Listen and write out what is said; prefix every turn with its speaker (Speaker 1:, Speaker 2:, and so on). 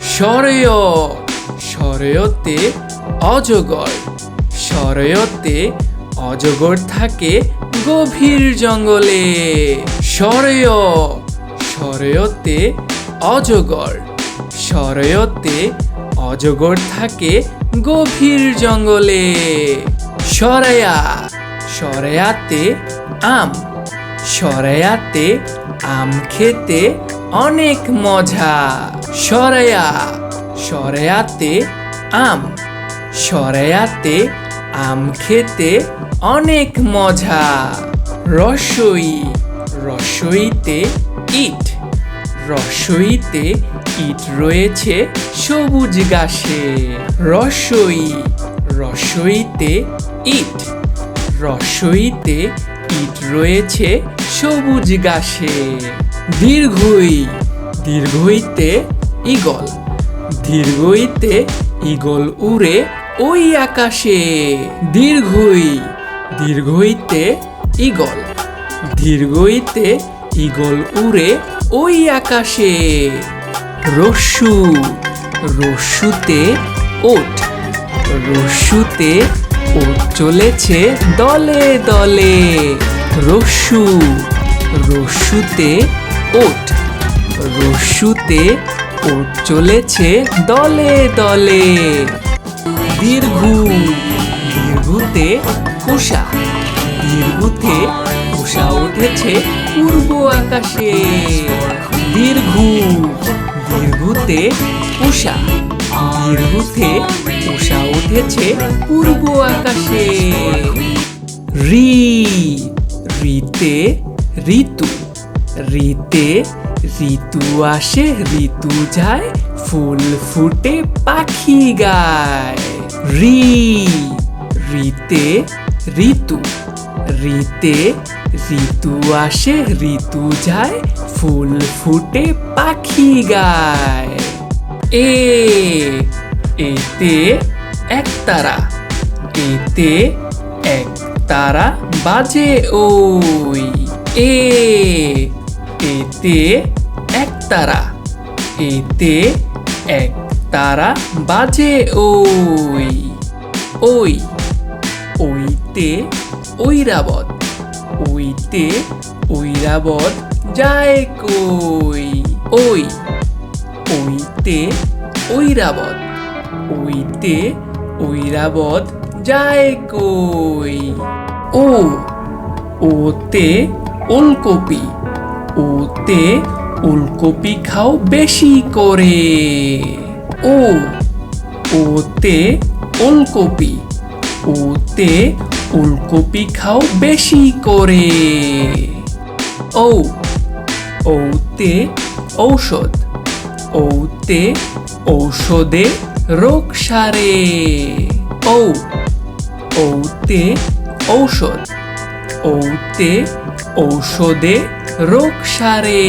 Speaker 1: সরেয়, সরেয়তে অজগর সরেয়তে অজগর থাকে গভীর জঙ্গলে। সরেয়, সরেয়তে অজগর সরেয়তে অজগর থাকে গভীর জঙ্গলে। সরেয়া, সরেয়াতে আম। সরেয়াতে আম খেতে অনেক মজা। সরেয়া সরেয়াতে আম। সরেয়াতে আম খেতে অনেক মজা। রসই, রসইতে ইট। রসইতে ইট রয়েছে সবুজ ঘাসে রসই, রসইতে ইট। রসইতে ইট রয়েছে সবুজ ঘাসে দীর্ঘই, দীর্ঘইতে ইগল দীর্ঘইতে ইগল উড়ে ওই আকাশে, দীর্ঘই, দীর্ঘইতে ইগল দীর্ঘইতে ইগল উড়ে ওই আকাশে। রস্যু, রস্যুতে ওট রস্যুতে ওট চলেছে দলে দলে। রস্যু রস্যুতে ওট রস্যুতে ওট চলেছে দলে দলে। দীর্ঘু, দীর্ঘুতে কুষা দীর্ঘুতে কুষা উঠেছে পূর্ব আকাশে। দীর্ঘু, দীর্ঘুতে উষা দীর্ঘুতে উষা উঠেছে পূর্ব আকাশে। রি রিতে ঋতু। রিতে ঋতু আসে, ঋতু যায়, ফুল ফুটে পাখি গায়। রি রিতে ঋতু। রিতে ঋতু আসে, ঋতু যায়, ফুল ফুটে পাখি গায়। এ, এতে একতারা, এতে এক তারা বাজে, ওই। এ, এতে এক তারা। এতে এক তারা বাজে, ওই। ওই, ওইতে ঐরাবত। ওইতে ঐরাবত যায় কই? ওই, ওইতে ঐরাবত। ওইতে ঐরাবত যায় কই? ও, ওতে ওলকপি ওতে ওলকপি খাও বেশি করে। ও, ওতে ওলকপি ওতে ওলকপি খাও বেশি করে। ও, ওতে ঔষধ, ওতে ঔষধে রোগ সারে। ও ওতে ঔষধ ঔতে ঔষধে রোগ সারে।